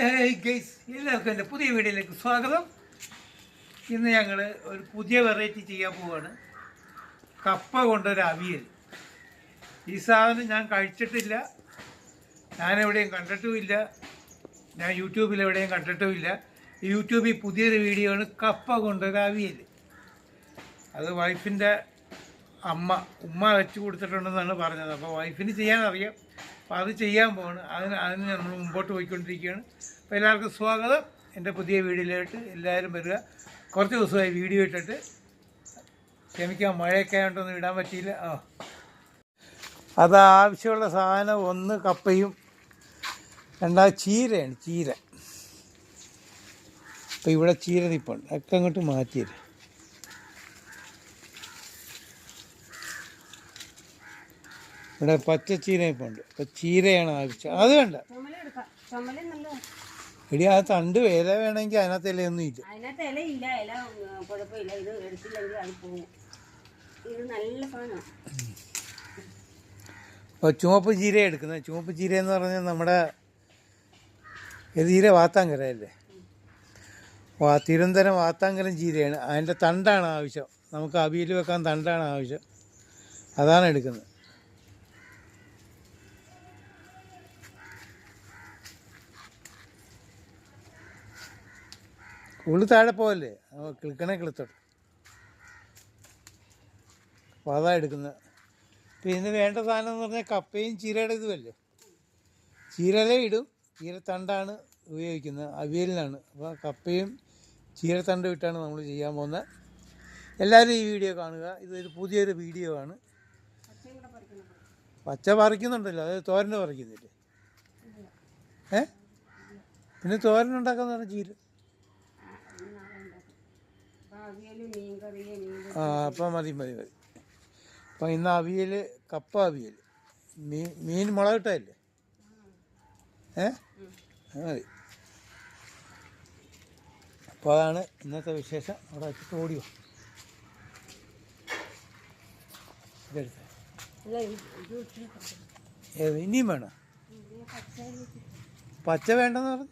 Hi guys എല്ലാവർക്കും എന്റെ പുതിയ വീഡിയോയിലേക്ക് സ്വാഗതം. ഇന്ന് ഞങ്ങൾ ഒരു പുതിയ വെറൈറ്റി ചെയ്യാൻ പോവാണ്. കപ്പ കൊണ്ടൊരു അവിയൽ. ഈ സാധനം ഞാൻ കഴിച്ചിട്ടില്ല. ഞാൻ എവിടെയും കണ്ടിട്ടുമില്ല. ഞാൻ യൂട്യൂബിൽ എവിടെയും കണ്ടിട്ടുമില്ല യൂട്യൂബിൽ പുതിയൊരു വീഡിയോ ആണ് കപ്പ കൊണ്ടൊരു അവിയൽ. അത് വൈഫിന്റെ അമ്മ ഉമ്മ വെച്ച് കൊടുത്തിട്ടുണ്ടെന്നാണ് പറഞ്ഞത്. അപ്പോൾ വൈഫിന് ചെയ്യാൻ അറിയാം അപ്പോൾ അത് ചെയ്യാൻ പോവാണ്. അതിന് അതിന് നമ്മൾ മുമ്പോട്ട് പോയിക്കൊണ്ടിരിക്കുകയാണ്. അപ്പോൾ എല്ലാവർക്കും സ്വാഗതം. എന്റെ പുതിയ വീഡിയോയിലായിട്ട് എല്ലാവരും വരിക. കുറച്ച് ദിവസമായി വീഡിയോ ഇട്ടിട്ട് ക്ഷമിക്കാം മഴയൊക്കെ ആയതുകൊണ്ടൊന്നും ഇടാൻ പറ്റിയില്ല. ആ. അത് ആവശ്യമുള്ള സാധനം ഒന്ന് കപ്പയും രണ്ടാമത് ചീരയാണ് ചീര. അപ്പോൾ ഇവിടെ ചീര നിപ്പുണ്ട് ഒക്കെ അങ്ങോട്ട് ഇവിടെ പച്ച ചീര ഇപ്പോൾ ഉണ്ട്. ഇപ്പൊ ചീരയാണ് ആവശ്യം. അത് വേണ്ട. എടി ആ തണ്ട് വേല വേണമെങ്കിൽ അതിനകത്ത് ഇലയൊന്നും ഇല്ല. അതിനകത്ത് ഇലയില്ല ഇല ഒന്നും കുഴപ്പമില്ല. ഇത് എടുത്തില്ലെങ്കിൽ അത് പോകും ഇത് നല്ല സാധനമാണ്. ചുവപ്പ് ചീര എടുക്കുന്നത്. ചുവപ്പ് ചീര എന്ന് പറഞ്ഞാൽ നമ്മുടെ ചീര വാത്താങ്കര അല്ലേ? വാ തിരുവനന്തപുരം വാത്താങ്കരം ചീരയാണ്. അതിന്റെ തണ്ടാണ് ആവശ്യം. നമുക്ക് അവിയൽ വെക്കാൻ തണ്ടാണ് ആവശ്യം. അതാണ് എടുക്കുന്നത്. ഉള്ളു താഴെ പോവല്ലേ? കിളിക്കണേ കിളിത്തോട്ട്. അപ്പോൾ അതാ എടുക്കുന്നത്. പിന്നെ വേണ്ട സാധനം എന്ന് പറഞ്ഞാൽ കപ്പയും ചീരയുടെ ഇതുമല്ലേ ചീരലേ ഇടും. ചീരത്തണ്ടാണ് ഉപയോഗിക്കുന്നത്. അവിയലിനാണ്. അപ്പോൾ കപ്പയും ചീരത്തണ്ട് ഇട്ടാണ് നമ്മൾ ചെയ്യാൻ പോകുന്നത്. എല്ലാവരും ഈ വീഡിയോ കാണുക. ഇതൊരു പുതിയൊരു വീഡിയോ ആണ്. പച്ച പറിക്കുന്നുണ്ടല്ലോ. അത് തോരന്റെ പറിക്കുന്നില്ലേ? ഏ? പിന്നെ തോരൻ ഉണ്ടാക്കുന്ന പറഞ്ഞാൽ ചീര ആ, ഇന്ന് നാളെ ഉണ്ടാക്കും അപ്പം അവിയൽ മീൻ കറി മീൻ ആ അപ്പം മതി മതി മതി. അപ്പം ഇന്ന് അവിയൽ കപ്പ അവിയൽ മീൻ മീൻ മുളകിട്ടല്ലേ ഏ? മതി. അപ്പോൾ അതാണ് ഇന്നത്തെ വിശേഷം. അവിടെ വെച്ചിട്ട് ഓടിയോ ഇതെടുത്ത. ഏത് ഇനിയും വേണം. പച്ച വേണ്ടെന്ന് പറഞ്ഞു.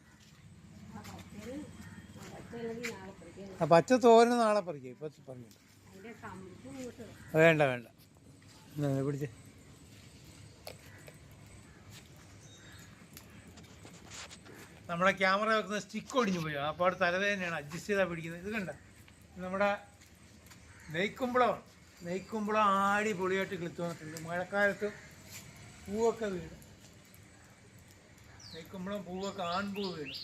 പച്ച തോരന് നാളെ പറിക്കും. ഇപ്പം പറഞ്ഞു വേണ്ട വേണ്ട. പിടിച്ച്. നമ്മുടെ ക്യാമറ വെക്കുന്ന സ്റ്റിക്ക് ഒടിഞ്ഞു പോയി. അപ്പോൾ അവിടെ തലവേദനയാണ് അഡ്ജസ്റ്റ് ചെയ്താൽ പിടിക്കുന്നത്. ഇത് കണ്ട. നമ്മുടെ നെയ്ക്കുമ്പളമാണ്. നെയ്ക്കുമ്പളം ആടി പൊളിയായിട്ട് കിളുത്തു വന്നിട്ടുണ്ട്. മഴക്കാലത്ത് പൂവൊക്കെ വീണ്. നെയ്ക്കുമ്പളം പൂവൊക്കെ ആൺപൂ വീണ്.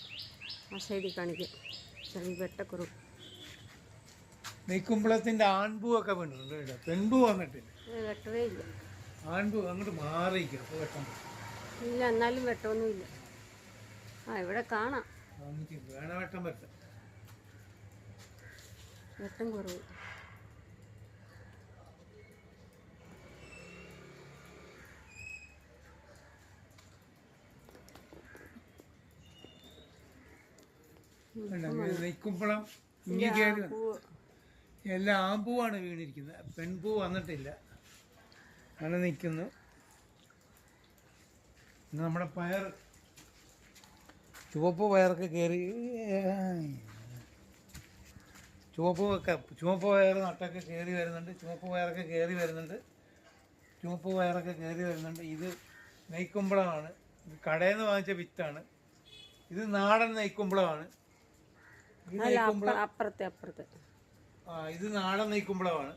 ആ സൈഡിൽ കാണിക്കും. വെട്ടക്കുറവ് വെട്ടക്കുറു നെയ്ക്കുമ്പളത്തിന്റെ ആൺപൂവൊക്കെ വീണിട്ടുണ്ട് കേട്ടോ. പെൺപൂ വന്നിട്ടില്ല വെട്ടവേ ഇല്ല ആൺപൂ അങ്ങോട്ട് മാറിയിരിക്കും അപ്പോൾ വെട്ടം ഇല്ല എന്നാലും വെട്ടമൊന്നുമില്ല. ആ ഇവിടെ കാണാം. നമുക്ക് വേണ വെട്ടം പറ്റും വെട്ടം കുറവ്. നെയ്ക്കുമ്പളം ഇങ്ങനെ കയറി എല്ലാം ആമ്പൂവാണ് വീണിരിക്കുന്നത്. പെൺപൂ വന്നിട്ടില്ല. അങ്ങനെ നിൽക്കുന്നു. നമ്മുടെ പയർ ചുവപ്പ് പയറൊക്കെ കയറി ചുവപ്പ് ഒക്കെ ചുവപ്പ് പയർ നട്ടൊക്കെ കയറി വരുന്നുണ്ട്. ചുവപ്പ് പയറൊക്കെ കയറി വരുന്നുണ്ട്. ചുവപ്പ് പയറൊക്കെ കയറി വരുന്നുണ്ട്. ഇത് നെയ്ക്കുമ്പളമാണ്. ഇത് കടയിൽ നിന്ന് വാങ്ങിച്ച വിത്താണ്. ഇത് നാടൻ നെയ്ക്കുമ്പളമാണ്. അപ്പുറത്തെ അപ്പുറത്തെ. ഇത് നാടൻ നെയ്ക്കുമ്പളമാണ്.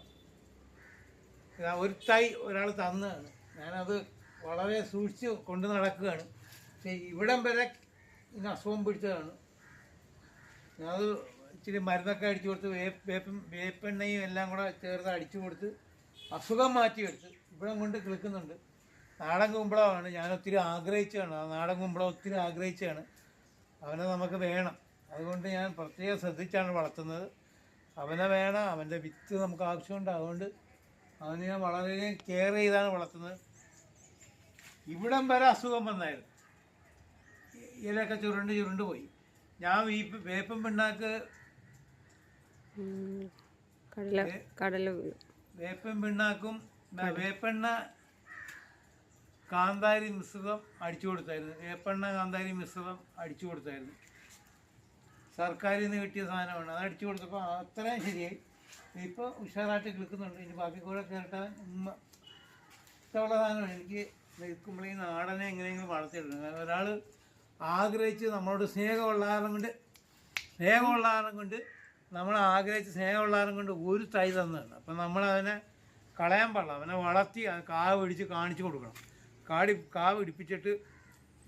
ഒരു തൈ ഒരാൾ തന്നതാണ്. ഞാനത് വളരെ സൂക്ഷിച്ച് കൊണ്ട് നടക്കുകയാണ്. പക്ഷേ ഇവിടം വരെ ഇങ്ങനെ അസുഖം പിടിച്ചതാണ്. ഞാനത് ഇച്ചിരി മരുന്നൊക്കെ അടിച്ചു കൊടുത്ത് വേപ്പ് വേപ്പും വേപ്പെണ്ണയും എല്ലാം കൂടെ ചേർത്ത് അടിച്ചു കൊടുത്ത് അസുഖം മാറ്റിയെടുത്ത് ഇവിടം കൊണ്ട് കിളിക്കുന്നുണ്ട്. നാടൻ കുമ്പളമാണ്. ഞാൻ ഒത്തിരി ആഗ്രഹിച്ചതാണ്. ആ നാടൻ കുമ്പളം ഒത്തിരി ആഗ്രഹിച്ചതാണ്. അവനെ നമുക്ക് വേണം. അതുകൊണ്ട് ഞാൻ പ്രത്യേകം ശ്രദ്ധിച്ചാണ് വളർത്തുന്നത്. അവനെ വേണം അവന്റെ വിത്ത് നമുക്ക് ആവശ്യമുണ്ട്. അതുകൊണ്ട് അവനെ ഞാൻ വളരെയധികം കെയർ ചെയ്താണ് വളർത്തുന്നത്. ഇവിടം വരെ അസുഖം വന്നായിരുന്നു. ഇലയൊക്കെ ചുരുണ്ട് ചുരുണ്ട് പോയി. ഞാൻ ഈ വേപ്പൻ പിണ്ണാക്ക് വേപ്പൻ പിണ്ണാക്കും വേപ്പെണ്ണ കാന്താരി മിശ്രിതം അടിച്ചു കൊടുത്തായിരുന്നു. വേപ്പെണ്ണ കാന്താരി മിശ്രിതം അടിച്ചു കൊടുത്തായിരുന്നു. സർക്കാരിൽ നിന്ന് കിട്ടിയ സാധനമാണ്. അത് അടിച്ചു കൊടുത്തപ്പോൾ അത്രയും ശരിയായി. ഇപ്പോൾ ഉഷാറായിട്ട് കിളിക്കുന്നുണ്ട് ഇനി ബാക്കി കൂടെ കേട്ടാൽ ഉമ്മ ഇഷ്ടമുള്ള സാധനമാണ്. എനിക്ക് നിൽക്കുമ്പോൾ ഈ നാടനെ എങ്ങനെയെങ്കിലും വളർത്തിയെടുക്കണം. കാരണം ഒരാൾ ആഗ്രഹിച്ച് നമ്മളോട് സ്നേഹമുള്ള കാരണം കൊണ്ട് സ്നേഹമുള്ള കാരണം കൊണ്ട് നമ്മൾ ആഗ്രഹിച്ച് സ്നേഹമുള്ള കാരണം കൊണ്ട് ഒരു തൈ തന്നതാണ്. അപ്പം നമ്മൾ അതിനെ കളയാൻ പാടില്ല. അവനെ വളർത്തി അത് കാ പിടിച്ച് കാണിച്ചു കൊടുക്കണം. കാടി കാവ് പിടിപ്പിച്ചിട്ട്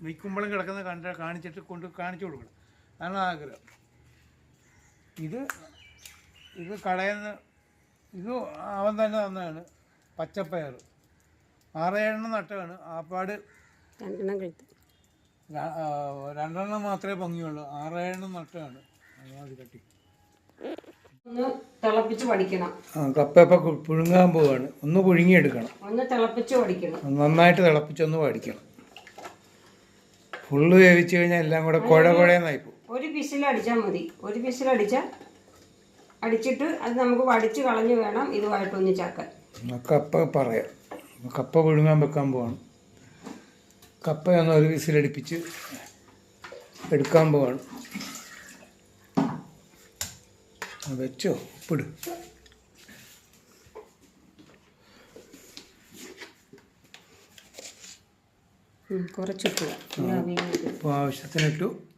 നിൽക്കുമ്പോഴും കിടക്കുന്ന കണ്ട കാണിച്ചിട്ട് കൊണ്ട് കാണിച്ചു കൊടുക്കണം. അതാണ് ആഗ്രഹം. ഇത് ഇത് കടയിൽ നിന്ന് ഇത് അവൻ തന്നെ തന്നതാണ്. പച്ചപ്പയർ. ആറേഴെണ്ണം നട്ടതാണ്. ആപ്പാട് രണ്ടെണ്ണം കഴിത്തു. രണ്ടെണ്ണം മാത്രമേ ഭംഗിയുള്ളൂ. ആറേഴെണ്ണം നട്ടതാണ്. അത് കട്ടി. ഒന്ന് തിളപ്പിച്ച് പഠിക്കണം. ആ കപ്പയപ്പം പുഴുങ്ങാൻ പോവാണ്. ഒന്ന് പുഴുങ്ങിയെടുക്കണം. ഒന്ന് തിളപ്പിച്ച് പഠിക്കണം. നന്നായിട്ട് തിളപ്പിച്ചൊന്ന് പഠിക്കണം. ഫുള്ള് വേവിച്ച് കഴിഞ്ഞാൽ എല്ലാം കൂടെ കുഴ കുഴയെന്നായി പോകും. ഒരു വിസിൽ അടിച്ചാൽ മതി. ഒരു വിസിൽ അടിച്ചാൽ അടിച്ചിട്ട് അത് നമുക്ക് വടിച്ച് കളഞ്ഞു വേണം ഇതുമായിട്ടൊന്ന് ചാക്കാൻ കപ്പ പറയാം. കപ്പ വിഴുങ്ങാൻ വെക്കാൻ പോവാണ്. കപ്പയൊന്ന് ഒരു വിസിലടിപ്പിച്ച് എടുക്കാൻ പോവാണ്. വെച്ചോ ഉപ്പിട്. കുറച്ചിട്ടു. ആവശ്യത്തിനിട്ടു.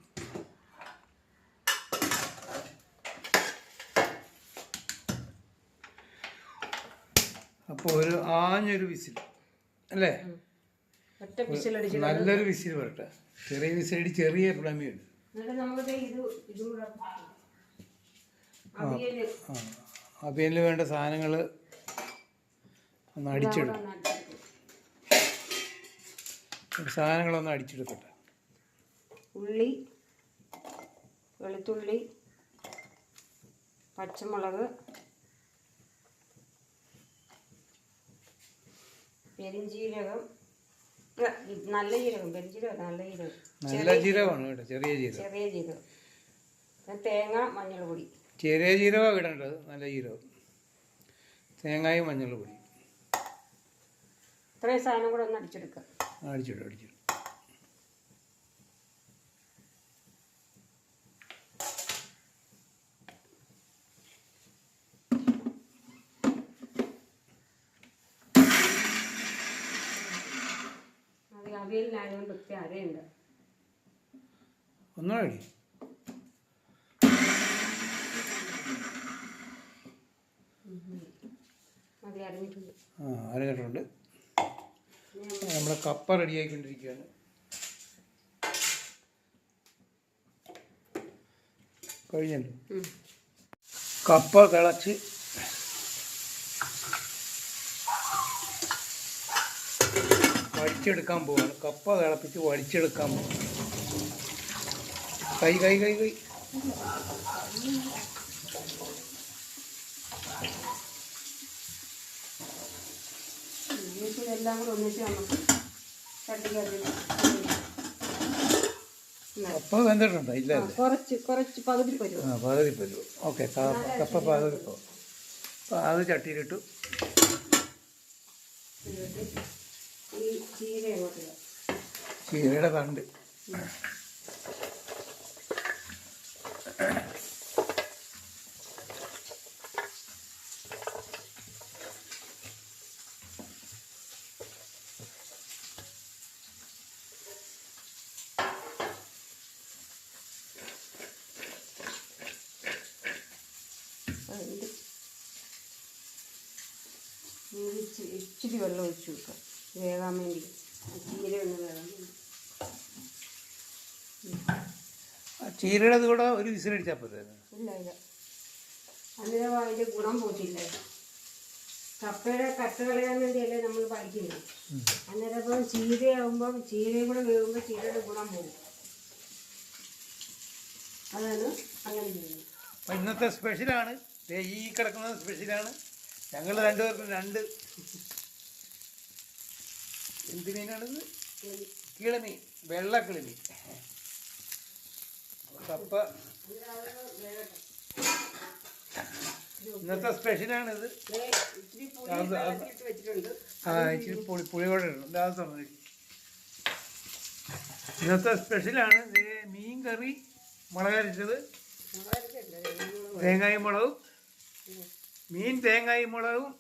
ഒരു ആഞ്ഞൊരു വിസിൽ. അല്ലേ? നല്ലൊരു വിസിൽ വരട്ടെ. ചെറിയ വിസിലടി ചെറിയ ഫ്ലമിയുണ്ട് അവിയലിന് വേണ്ട സാധനങ്ങൾ ഒന്ന് അടിച്ചെടുക്കും. സാധനങ്ങളൊന്ന് അടിച്ചെടുക്കട്ടെ. ഉള്ളി വെളുത്തുള്ളി പച്ചമുളക് പെരിഞ്ചീരകം ഇല്ല, നല്ല ജീരകം പെരിഞ്ജീരകം നല്ല ജീരകം. നല്ല ജീരകമാണ് കേട്ടോ ചെറിയ ജീരകം. ചെറിയ ജീരകം. തേങ്ങ മഞ്ഞൾപ്പൊടി. ചെറിയ ജീരകമാണ് ഇടേണ്ടത് നല്ല ജീരകം. തേങ്ങയും മഞ്ഞൾപ്പൊടി പൊടി ഇത്രയും സാധനം കൂടെ ഒന്ന് അടിച്ചെടുക്കാം. അടിച്ചിടും അടിച്ചിടും അത് അവിയലിനായതുകൊണ്ട് ഒത്തിരി അരയുണ്ട്. ഒന്നുകൂടെ ആ അരഞ്ഞിട്ടുണ്ട്. നമ്മുടെ കപ്പ റെഡിയായിക്കൊണ്ടിരിക്കുകയാണ്. കഴിഞ്ഞല്ലോ. ഉം. കപ്പ തിളച്ച് വടിച്ചെടുക്കാൻ പോവാണ്. കപ്പ തിളപ്പിച്ച് വടിച്ചെടുക്കാൻ പോവാണ്. കൈ കൈ കൈ കൈ. കൂടെ ഒന്നിച്ച് നമുക്ക് കപ്പ വെന്തിട്ടുണ്ടോ? ഇല്ല കുറച്ച് കുറച്ച് പകുതി പരുവം. ആ പകുതി പരുവം. ഓക്കെ കപ്പ പകുതി അത് ചട്ടിയിലിട്ടു. ഈ ചീര അങ്ങോട്ട്. ചീരയുടെ തണ്ട്. ഇച്ചിരി വെള്ളം ഒഴിച്ച് വെക്കാം വേകാൻ വേണ്ടി. ചീര ഒന്ന് വേകാൻ വേണ്ടി. ചീരയുടെ കൂടെ ഒരു വിസിലടിച്ചാൽ പോരെ? ഇല്ല ഇല്ല. അന്നേരം അതിന്റെ ഗുണം പോയിട്ടില്ല കപ്പയുടെ കട്ട കളയാൻ വേണ്ടിയല്ലേ നമ്മൾ പഠിക്കുന്നത്. അന്നേരം ഇപ്പം ചീരയാകുമ്പം ചീരയും കൂടെ വേകുമ്പോൾ ചീരയുടെ ഗുണം പോകും അതാണ് അങ്ങനെ ചെയ്യുന്നത്. അപ്പം ഇന്നത്തെ സ്പെഷ്യലാണ് ഈ കിടക്കുന്നത് സ്പെഷ്യലാണ് ഞങ്ങൾ രണ്ടുപേർക്കും രണ്ട് എന്ത് മീനാണിത്? കിളിമീൻ. വെള്ള കിളിമീൻ. കപ്പ. ഇന്നത്തെ സ്പെഷ്യലാണിത്. ആ ഇച്ചിരി പുളി പുളിയോടെ ഇടണം. അത് തുറന്നു ഇന്നത്തെ സ്പെഷ്യലാണ് മീൻ കറി മുളകരച്ചത് തേങ്ങായും മുളകും മീൻ തേങ്ങായും മുളകും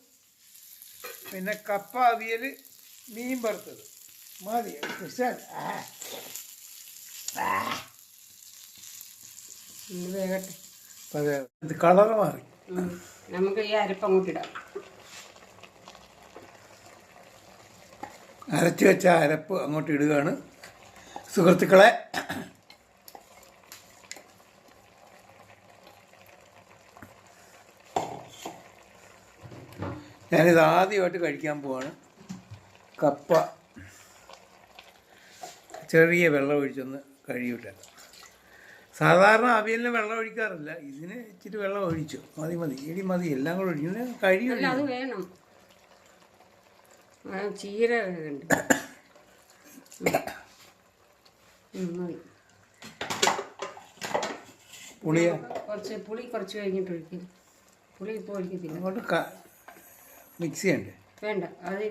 പിന്നെ കപ്പ അവിയൽ മീൻ വറുത്തത്. മതി ആ. ഇത് ഇത് മാറി. നമുക്ക് ഈ അരപ്പ് അങ്ങോട്ട് അരച്ചു അരച്ച് വെച്ച അരപ്പ് അങ്ങോട്ട് ഇടുകയാണ്. സുഹൃത്തുക്കളെ ഞാനിത് ആദ്യമായിട്ട് കഴിക്കാൻ പോവാണ്. കപ്പ. ചെറിയ വെള്ളം ഒഴിച്ചൊന്ന് കഴുകിവിട്ടേക്കാം സാധാരണ അവിയലിന് വെള്ളം ഒഴിക്കാറില്ല. ഇതിന് ഇച്ചിരി വെള്ളം ഒഴിച്ചു. മതി മതി. ഇടി മതി. എല്ലാം കൂടെ ഒഴിച്ചു. കഴിയും കഴുകി അല്ല അത് വേണം. ചീര പുളിയ? കുറച്ച് പുളി കുറച്ച് കഴിഞ്ഞിട്ട് ഒഴിക്കും. പുളി ഇപ്പോൾ ഒഴിക്കത്തില്ല. അങ്ങോട്ട് ക മിക്സ് ചെയ്യണ്ടേ വേണ്ട. അത്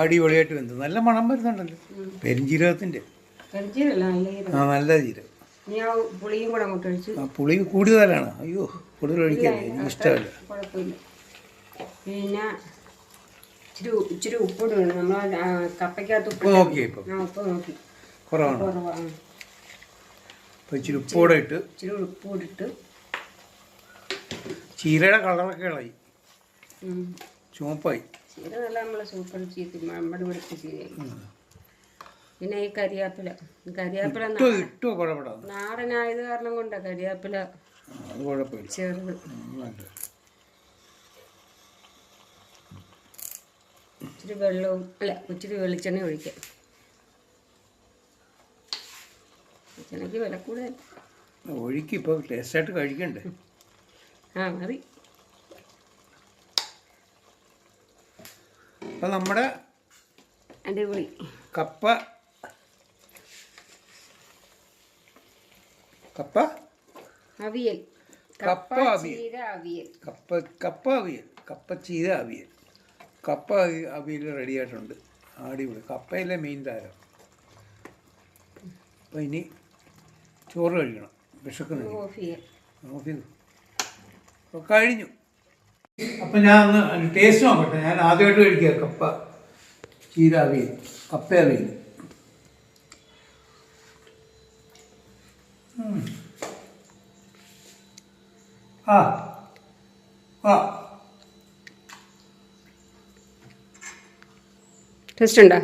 അടിപൊളിയായിട്ട് വെന്തു. നല്ല മണം വരുന്നുണ്ടല്ലോ. നല്ല ആ നല്ല ജീരകം. പുളി കൂടുതലാണ്. അയ്യോ കൂടുതൽ ഒഴിക്കാൻ ഇഷ്ടമല്ല. പിന്നെ ഇച്ചിരി ഇച്ചിരി വേണം നമ്മൾ കപ്പയ്ക്കകത്ത് ഉപ്പ് ഉപ്പ് നോക്കിയേ ഉപ്പ് നോക്കി. കുറവാണ്. കുറവാണ്. അപ്പോൾ ഇച്ചിരി ഉപ്പോടെ ഇട്ട്. ഇച്ചിരി ചീരയുടെ കളറൊക്കെ ഇളകി. ചുവപ്പായി ചീര നല്ല നമ്മൾ സൂപ്പർ ചീത്തി നമ്മുടെ പിടിച്ച ചീരയായി പിന്നെ ഈ കരിയാപ്പില. കരിയാപ്പില നാടനായത് കാരണം കൊണ്ട കരിയാപ്പില ചെറുത്. ഇച്ചിരി വെള്ളവും അല്ല ഇച്ചിരി വെളിച്ചെണ്ണ ഒഴിക്കാം. വെളിച്ചെണ്ണയ്ക്ക് വില കൂടുതൽ. ഒഴുക്കി ഇപ്പോൾ ടേസ്റ്റായിട്ട് കഴിക്കണ്ടേ? ആ മതി. അപ്പം നമ്മുടെ അടിപൊളി. കപ്പ കപ്പ അവിയൽ. കപ്പ അവിയൽ. കപ്പ കപ്പ അവിയൽ. കപ്പ ചീര അവിയൽ. കപ്പ അവി- അവിയൽ റെഡിയായിട്ടുണ്ട് അടിപൊളി. കപ്പയിലെ മീൻ താരം. അപ്പം ഇനി ചോറ് കഴിക്കണം. വിശക്കുന്നു ഓഫ് ചെയ്തു കഴിഞ്ഞു. അപ്പം ഞാൻ ഒന്ന് ടേസ്റ്റ് നോക്കട്ടെ. ഞാൻ ആദ്യമായിട്ട് കഴിക്കുക കപ്പ ചീര അവിയൽ ആ ആ. ടേസ്റ്റ് ഉണ്ടോ?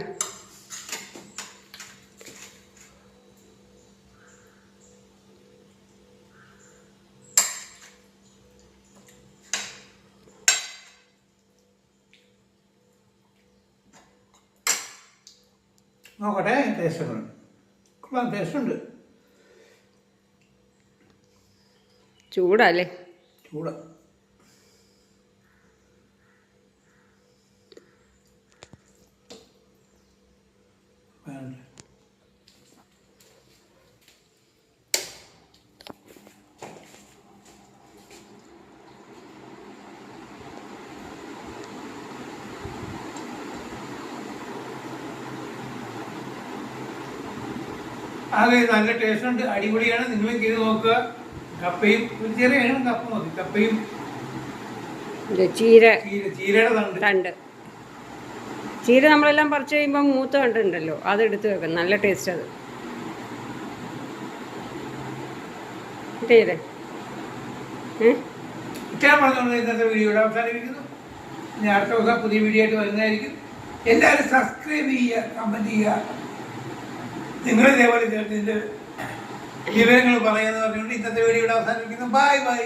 നോക്കട്ടെ ടേസ്റ്റ് ഉണ്ട് കൊള്ളാം ടേസ്റ്റ് ഉണ്ട് ചൂടല്ലേ? ചൂട് വേണ്ട. അതെ നല്ല ടേസ്റ്റ് ഉണ്ട് അടിപൊളിയാണ്. നിങ്ങളും ചെയ്ത് നോക്കുക. കപ്പയും ഒരു ചെറിയ കപ്പ മതി. കപ്പയും ചീര. ചീര ചീരയുടെ തണ്ട്. തണ്ട്. ചീര നമ്മളെല്ലാം പറിച്ചു കഴിയുമ്പോൾ മൂത്ത കണ്ടുണ്ടല്ലോ അത് എടുത്ത് വെക്കാം. നല്ല ടേസ്റ്റ് അത്. ഇത്രയും പറഞ്ഞുകൊണ്ട് ഇന്നത്തെ വീഡിയോയുടെ അവസാനിപ്പിക്കുന്നു. ഞാൻ അടുത്ത ദിവസം പുതിയ വീഡിയോ ആയിട്ട് വരുന്നതായിരിക്കും. എല്ലാവരും സബ്സ്ക്രൈബ് ചെയ്യുക കമന്റ് ചെയ്യുക. നിങ്ങൾ ഇതേപോലെ ഇതിന്റെ വിവരങ്ങൾ പറയാന്ന് പറഞ്ഞുകൊണ്ട് ഇന്നത്തെ വീഡിയോ അവസാനിപ്പിക്കുന്നു. Bye bye